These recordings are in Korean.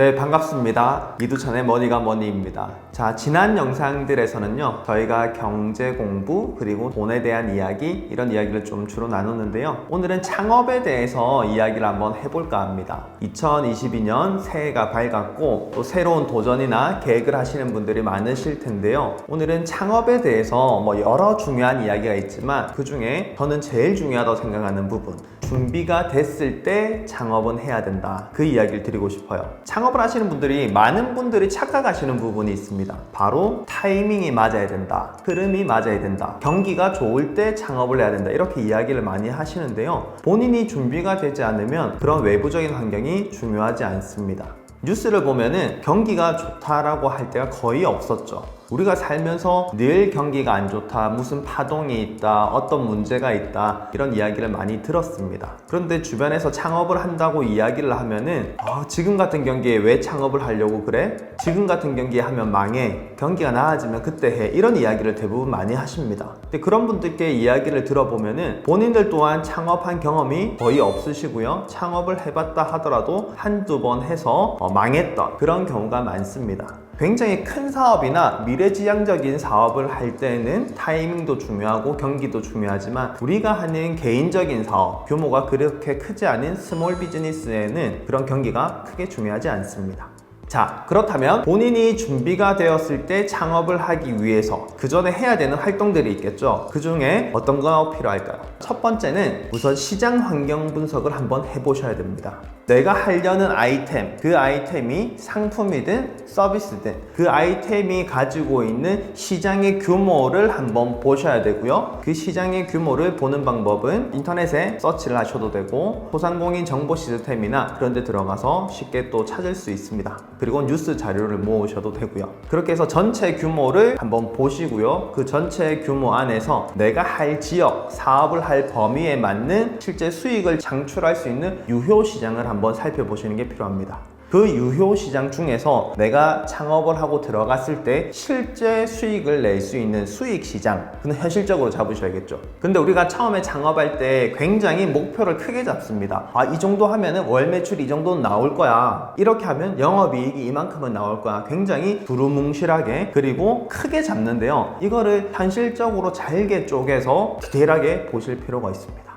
네, 반갑습니다. 이두천의 머니가 머니입니다. 자, 지난 영상들에서는요, 저희가 경제 공부, 그리고 돈에 대한 이야기, 이런 이야기를 좀 주로 나눴는데요. 오늘은 창업에 대해서 이야기를 한번 해볼까 합니다. 2022년 새해가 밝았고, 또 새로운 도전이나 계획을 하시는 분들이 많으실 텐데요. 오늘은 창업에 대해서 뭐 여러 중요한 이야기가 있지만, 그 중에 저는 제일 중요하다고 생각하는 부분, 준비가 됐을 때 창업은 해야 된다. 그 이야기를 드리고 싶어요. 창업을 하시는 분들이 많은 분들이 착각하시는 부분이 있습니다. 바로 타이밍이 맞아야 된다. 흐름이 맞아야 된다. 경기가 좋을 때 창업을 해야 된다. 이렇게 이야기를 많이 하시는데요. 본인이 준비가 되지 않으면 그런 외부적인 환경이 중요하지 않습니다. 뉴스를 보면은 경기가 좋다라고 할 때가 거의 없었죠. 우리가 살면서 늘 경기가 안 좋다, 무슨 파동이 있다, 어떤 문제가 있다, 이런 이야기를 많이 들었습니다. 그런데 주변에서 창업을 한다고 이야기를 하면은, 아, 지금 같은 경기에 왜 창업을 하려고 그래? 지금 같은 경기에 하면 망해. 경기가 나아지면 그때 해. 이런 이야기를 대부분 많이 하십니다. 근데 그런 분들께 이야기를 들어보면은 본인들 또한 창업한 경험이 거의 없으시고요. 창업을 해봤다 하더라도 한두 번 해서 어, 망했던 그런 경우가 많습니다. 굉장히 큰 사업이나 미래지향적인 사업을 할 때는 타이밍도 중요하고 경기도 중요하지만 우리가 하는 개인적인 사업 규모가 그렇게 크지 않은 스몰 비즈니스에는 그런 경기가 크게 중요하지 않습니다. 자, 그렇다면 본인이 준비가 되었을 때 창업을 하기 위해서 그 전에 해야 되는 활동들이 있겠죠. 그 중에 어떤 거 필요할까요? 첫 번째는 우선 시장 환경 분석을 한번 해보셔야 됩니다. 내가 하려는 아이템, 그 아이템이 상품이든 서비스든 그 아이템이 가지고 있는 시장의 규모를 한번 보셔야 되고요. 그 시장의 규모를 보는 방법은 인터넷에 서치를 하셔도 되고 소상공인 정보 시스템이나 그런 데 들어가서 쉽게 또 찾을 수 있습니다. 그리고 뉴스 자료를 모으셔도 되고요. 그렇게 해서 전체 규모를 한번 보시고요. 그 전체 규모 안에서 내가 할 지역, 사업을 할 범위에 맞는 실제 수익을 창출할 수 있는 유효 시장을 한번 살펴보시는 게 필요합니다. 그 유효 시장 중에서 내가 창업을 하고 들어갔을 때 실제 수익을 낼 수 있는 수익 시장. 그는 현실적으로 잡으셔야겠죠. 근데 우리가 처음에 창업할 때 굉장히 목표를 크게 잡습니다. 아 이 정도 하면은 월 매출 이 정도는 나올 거야. 이렇게 하면 영업이익이 이만큼은 나올 거야. 굉장히 두루뭉실하게 그리고 크게 잡는데요. 이거를 현실적으로 잘게 쪼개서 디테일하게 보실 필요가 있습니다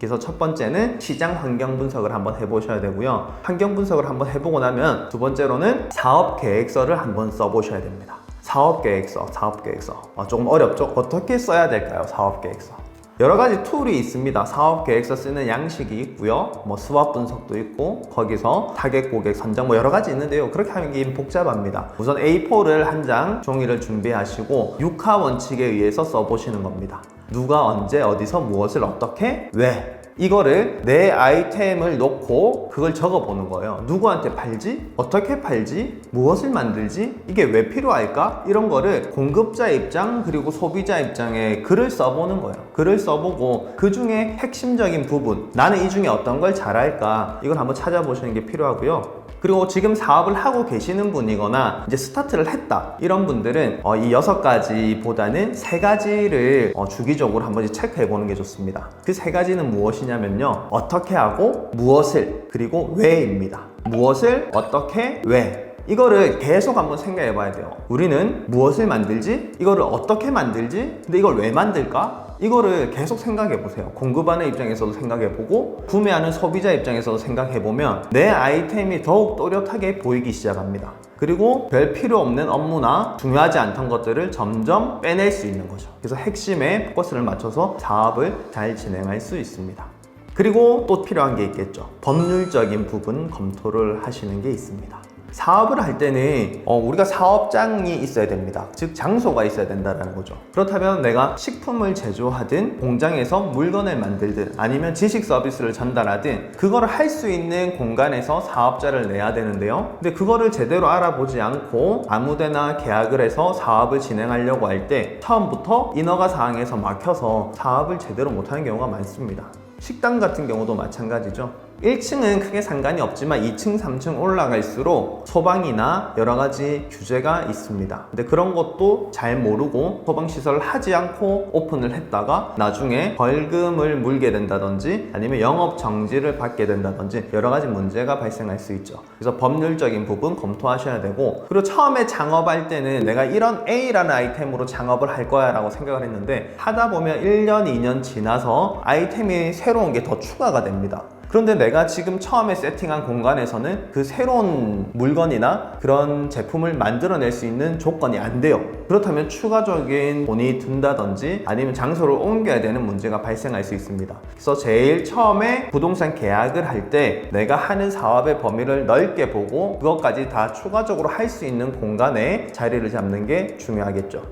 그래서 첫 번째는 시장 환경 분석을 한번 해보셔야 되고요. 환경 분석을 한번 해보고 나면 두 번째로는 사업 계획서를 한번 써보셔야 됩니다. 사업 계획서, 사업 계획서. 어, 조금 어렵죠? 어떻게 써야 될까요? 사업 계획서. 여러 가지 툴이 있습니다. 사업 계획서 쓰는 양식이 있고요. 뭐 수업 분석도 있고 거기서 타겟 고객 선정 뭐 여러 가지 있는데요. 그렇게 게 복잡합니다. 우선 A4를 한 장 종이를 준비하시고 육하 원칙에 의해서 써보시는 겁니다. 누가 언제 어디서 무엇을 어떻게 왜 이거를 내 아이템을 놓고 그걸 적어 보는 거예요. 누구한테 팔지? 어떻게 팔지? 무엇을 만들지? 이게 왜 필요할까? 이런 거를 공급자 입장 그리고 소비자 입장에 글을 써보는 거예요. 글을 써보고 그 중에 핵심적인 부분 나는 이 중에 어떤 걸 잘할까? 이걸 한번 찾아보시는 게 필요하고요. 그리고 지금 사업을 하고 계시는 분이거나 이제 스타트를 했다 이런 분들은 어, 이 여섯 가지보다는 세 가지를 어, 주기적으로 한번 체크해 보는 게 좋습니다. 그 세 가지는 무엇이냐면요. 어떻게 하고 무엇을 그리고 왜입니다. 무엇을 어떻게 왜 이거를 계속 한번 생각해 봐야 돼요. 우리는 무엇을 만들지? 이거를 어떻게 만들지? 근데 이걸 왜 만들까? 이거를 계속 생각해 보세요. 공급하는 입장에서도 생각해 보고, 구매하는 소비자 입장에서도 생각해 보면 내 아이템이 더욱 또렷하게 보이기 시작합니다. 그리고 별 필요 없는 업무나 중요하지 않던 것들을 점점 빼낼 수 있는 거죠. 그래서 핵심에 포커스를 맞춰서 사업을 잘 진행할 수 있습니다. 그리고 또 필요한 게 있겠죠. 법률적인 부분 검토를 하시는 게 있습니다. 사업을 할 때는 어, 우리가 사업장이 있어야 됩니다. 즉 장소가 있어야 된다는 거죠. 그렇다면 내가 식품을 제조하든 공장에서 물건을 만들든 아니면 지식 서비스를 전달하든 그거를 할 수 있는 공간에서 사업자를 내야 되는데요. 근데 그거를 제대로 알아보지 않고 아무데나 계약을 해서 사업을 진행하려고 할 때 처음부터 인허가 사항에서 막혀서 사업을 제대로 못하는 경우가 많습니다. 식당 같은 경우도 마찬가지죠. 1층은 크게 상관이 없지만 2층, 3층 올라갈수록 소방이나 여러 가지 규제가 있습니다. 근데 그런 것도 잘 모르고 소방 시설을 하지 않고 오픈을 했다가 나중에 벌금을 물게 된다든지 아니면 영업 정지를 받게 된다든지 여러 가지 문제가 발생할 수 있죠. 그래서 법률적인 부분 검토하셔야 되고 그리고 처음에 창업할 때는 내가 이런 A라는 아이템으로 창업을 할 거야 라고 생각을 했는데 하다 보면 1년, 2년 지나서 아이템이 새로운 게 더 추가가 됩니다. 그런데 내가 지금 처음에 세팅한 공간에서는 그 새로운 물건이나 그런 제품을 만들어낼 수 있는 조건이 안 돼요. 그렇다면 추가적인 돈이 든다든지 아니면 장소를 옮겨야 되는 문제가 발생할 수 있습니다. 그래서 제일 처음에 부동산 계약을 할 때 내가 하는 사업의 범위를 넓게 보고 그것까지 다 추가적으로 할 수 있는 공간에 자리를 잡는 게 중요하겠죠.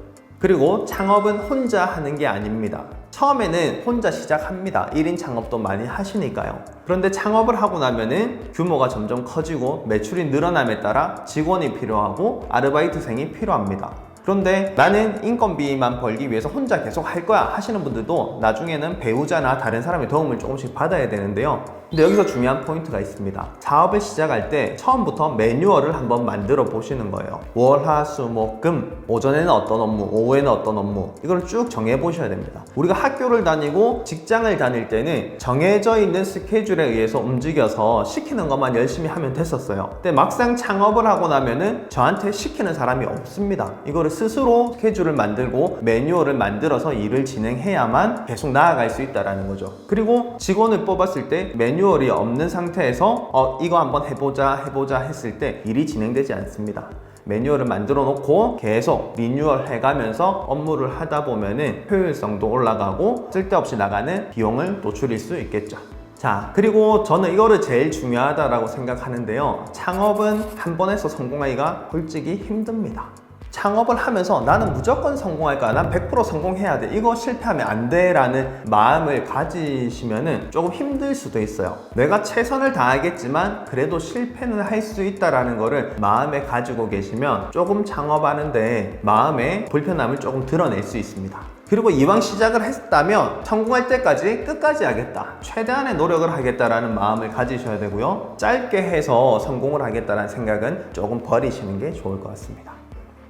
그리고 창업은 혼자 하는 게 아닙니다. 처음에는 혼자 시작합니다. 1인 창업도 많이 하시니까요. 그런데 창업을 하고 나면은 규모가 점점 커지고 매출이 늘어남에 따라 직원이 필요하고 아르바이트생이 필요합니다. 그런데 나는 인건비만 벌기 위해서 혼자 계속 할 거야 하시는 분들도 나중에는 배우자나 다른 사람의 도움을 조금씩 받아야 되는데요. 근데 여기서 중요한 포인트가 있습니다. 사업을 시작할 때 처음부터 매뉴얼을 한번 만들어 보시는 거예요. 월, 화, 수, 목, 금. 오전에는 어떤 업무, 오후에는 어떤 업무. 이걸 쭉 정해 보셔야 됩니다. 우리가 학교를 다니고 직장을 다닐 때는 정해져 있는 스케줄에 의해서 움직여서 시키는 것만 열심히 하면 됐었어요. 근데 막상 창업을 하고 나면은 저한테 시키는 사람이 없습니다. 이거를 스스로 스케줄을 만들고 매뉴얼을 만들어서 일을 진행해야만 계속 나아갈 수 있다라는 거죠. 그리고 직원을 뽑았을 때 매뉴얼이 없는 상태에서 어, 이거 한번 해보자 해보자 했을 때 일이 진행되지 않습니다. 매뉴얼을 만들어 놓고 계속 리뉴얼 해가면서 업무를 하다 보면은 효율성도 올라가고 쓸데없이 나가는 비용을 또 줄일 수 있겠죠. 자, 그리고 저는 이거를 제일 중요하다라고 생각하는데요. 창업은 한 번에서 성공하기가 솔직히 힘듭니다. 창업을 하면서 나는 무조건 성공할 거야. 난 100% 성공해야 돼. 이거 실패하면 안 돼. 라는 마음을 가지시면은 조금 힘들 수도 있어요. 내가 최선을 다하겠지만 그래도 실패는 할 수 있다라는 거를 마음에 가지고 계시면 조금 창업하는데 마음의 불편함을 조금 드러낼 수 있습니다. 그리고 이왕 시작을 했다면 성공할 때까지 끝까지 하겠다. 최대한의 노력을 하겠다라는 마음을 가지셔야 되고요. 짧게 해서 성공을 하겠다라는 생각은 조금 버리시는 게 좋을 것 같습니다.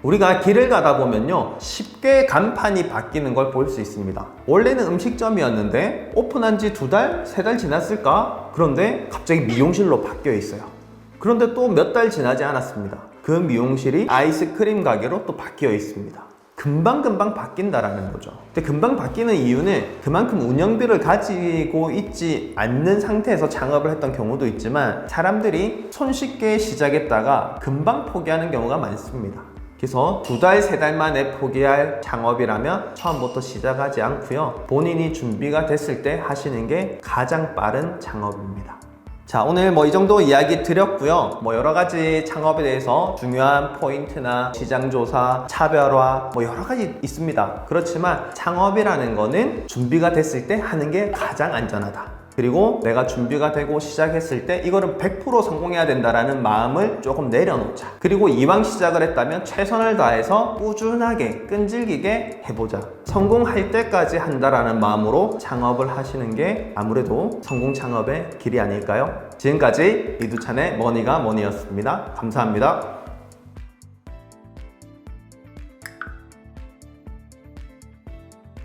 우리가 길을 가다 보면요 쉽게 간판이 바뀌는 걸 볼 수 있습니다 원래는 음식점이었는데 오픈한 지 두 달, 세 달 지났을까? 그런데 갑자기 미용실로 바뀌어 있어요 그런데 또 몇 달 지나지 않았습니다 그 미용실이 아이스크림 가게로 또 바뀌어 있습니다 금방금방 바뀐다라는 거죠. 근데 금방 바뀌는 이유는 그만큼 운영비를 가지고 있지 않는 상태에서 창업을 했던 경우도 있지만 사람들이 손쉽게 시작했다가 금방 포기하는 경우가 많습니다. 그래서 두 달, 세 달 만에 포기할 창업이라면 처음부터 시작하지 않고요. 본인이 준비가 됐을 때 하시는 게 가장 빠른 창업입니다. 자, 오늘 뭐 이 정도 이야기 드렸고요. 뭐 여러 가지 창업에 대해서 중요한 포인트나 시장 조사, 차별화 뭐 여러 가지 있습니다. 그렇지만 창업이라는 거는 준비가 됐을 때 하는 게 가장 안전하다. 그리고 내가 준비가 되고 시작했을 때 이거는 100% 성공해야 된다라는 마음을 조금 내려놓자. 그리고 이왕 시작을 했다면 최선을 다해서 꾸준하게 끈질기게 해보자. 성공할 때까지 한다라는 마음으로 창업을 하시는 게 아무래도 성공 창업의 길이 아닐까요? 지금까지 이두찬의 머니가 머니였습니다. 감사합니다.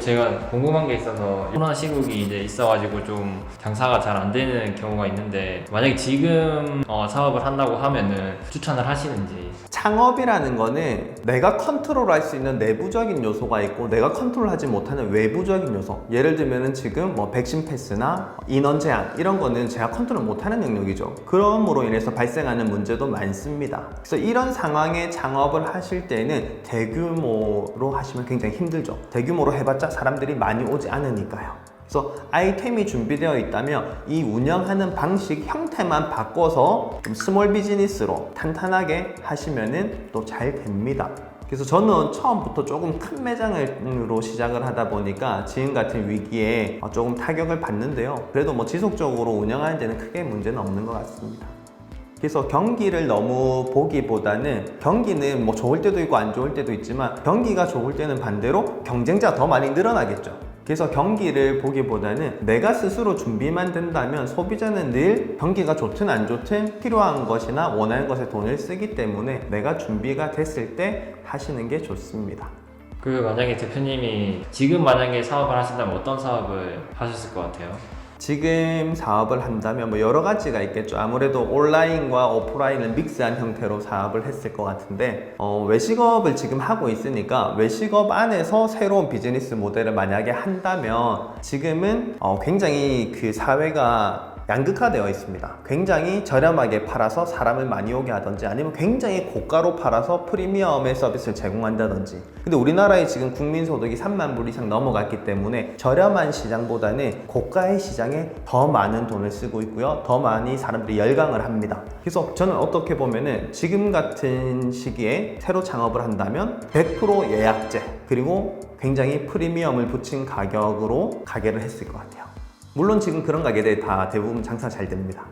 제가 궁금한 게 있어서 코로나 시국이 이제 있어가지고 좀 장사가 잘 안 되는 경우가 있는데 만약에 지금 어, 사업을 한다고 하면은 추천을 하시는지. 창업이라는 거는 내가 컨트롤할 수 있는 내부적인 요소가 있고 내가 컨트롤하지 못하는 외부적인 요소. 예를 들면은 지금 뭐 백신 패스나 인원 제한 이런 거는 제가 컨트롤 못하는 영역이죠. 그럼으로 인해서 발생하는 문제도 많습니다. 그래서 이런 상황에 창업을 하실 때는 대규모로 하시면 굉장히 힘들죠. 대규모로 해봤자 사람들이 많이 오지 않으니까요 그래서 아이템이 준비되어 있다면 이 운영하는 방식 형태만 바꿔서 좀 스몰 비즈니스로 탄탄하게 하시면은 또 잘 됩니다. 그래서 저는 처음부터 조금 큰 매장으로 시작을 하다 보니까 지금 같은 위기에 조금 타격을 받는데요. 그래도 뭐 지속적으로 운영하는 데는 크게 문제는 없는 것 같습니다. 그래서 경기를 너무 보기보다는 경기는 뭐 좋을 때도 있고 안 좋을 때도 있지만 경기가 좋을 때는 반대로 경쟁자가 더 많이 늘어나겠죠. 그래서 경기를 보기보다는 내가 스스로 준비만 된다면 소비자는 늘 경기가 좋든 안 좋든 필요한 것이나 원하는 것에 돈을 쓰기 때문에 내가 준비가 됐을 때 하시는 게 좋습니다. 그 만약에 대표님이 지금 만약에 사업을 하신다면 어떤 사업을 하셨을 것 같아요? 지금 사업을 한다면 뭐 여러 가지가 있겠죠. 아무래도 온라인과 오프라인을 믹스한 형태로 사업을 했을 것 같은데 어, 외식업을 지금 하고 있으니까 외식업 안에서 새로운 비즈니스 모델을 만약에 한다면 지금은 어, 굉장히 그 사회가 양극화되어 있습니다. 굉장히 저렴하게 팔아서 사람을 많이 오게 하든지 아니면 굉장히 고가로 팔아서 프리미엄의 서비스를 제공한다든지. 근데 우리나라에 지금 국민 소득이 3만 불 이상 넘어갔기 때문에 저렴한 시장보다는 고가의 시장에 더 많은 돈을 쓰고 있고요. 더 많이 사람들이 열광을 합니다. 그래서 저는 어떻게 보면은 지금 같은 시기에 새로 창업을 한다면 100% 예약제 그리고 굉장히 프리미엄을 붙인 가격으로 가게를 했을 것 같아요. 물론 지금 그런 가게들 다 대부분 장사 잘 됩니다.